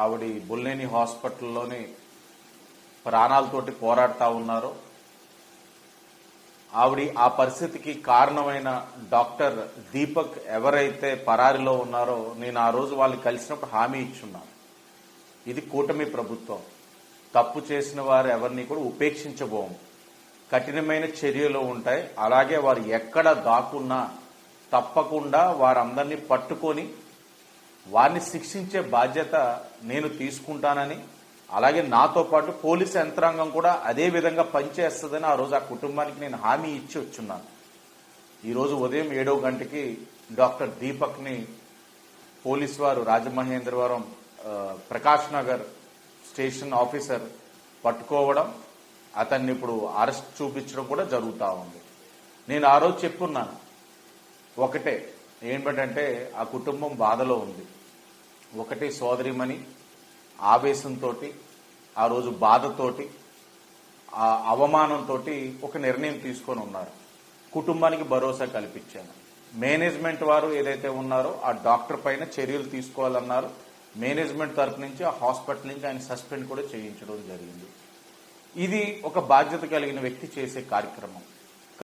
ఆవిడ బుల్లేని హాస్పిటల్లోని ప్రాణాలతోటి పోరాడుతూ ఉన్నారు ఆవిడ ఆ పరిస్థితికి కారణమైన డాక్టర్ దీపక్ ఎవరైతే పరారిలో ఉన్నారో నేను ఆ రోజు వాళ్ళు కలిసినప్పుడు హామీ ఇచ్చున్నాను ఇది కూటమి ప్రభుత్వం. తప్పు చేసిన వారు ఎవరిని కూడా ఉపేక్షించబోము. కఠినమైన చర్యలు ఉంటాయి. అలాగే వారు ఎక్కడ దాక్కున్నా తప్పకుండా వారందరినీ పట్టుకొని వారిని శిక్షించే బాధ్యత నేను తీసుకుంటానని అలాగే నాతో పాటు పోలీసు యంత్రాంగం కూడా అదే విధంగా పనిచేస్తుందని ఆ రోజు ఆ కుటుంబానికి నేను హామీ ఇచ్చి వచ్చున్నాను. ఈరోజు ఉదయం ఏడో గంటకి డాక్టర్ దీపక్ని పోలీస్ వారు రాజమహేంద్రవరం ప్రకాష్ నగర్ స్టేషన్ ఆఫీసర్ పట్టుకోవడం అతన్ని ఇప్పుడు అరెస్ట్ చూపించడం కూడా జరుగుతూ ఉంది. నేను ఆ రోజు చెప్పున్నాను. ఒకటే ఏంటంటే ఆ కుటుంబం బాధలో ఉంది. ఒకటి సోదరిమణి ఆవేశంతో ఆ రోజు బాధతోటి ఆ అవమానంతో ఒక నిర్ణయం తీసుకొని ఉన్నారు. కుటుంబానికి భరోసా కల్పించాను. మేనేజ్మెంట్ వారు ఏదైతే ఉన్నారో ఆ డాక్టర్ పైన చర్యలు తీసుకోవాలన్నారు. మేనేజ్మెంట్ తరపు నుంచి ఆ హాస్పిటల్ నుంచి ఆయన సస్పెండ్ కూడా చేయించడం జరిగింది. ఇది ఒక బాధ్యత కలిగిన వ్యక్తి చేసే కార్యక్రమం.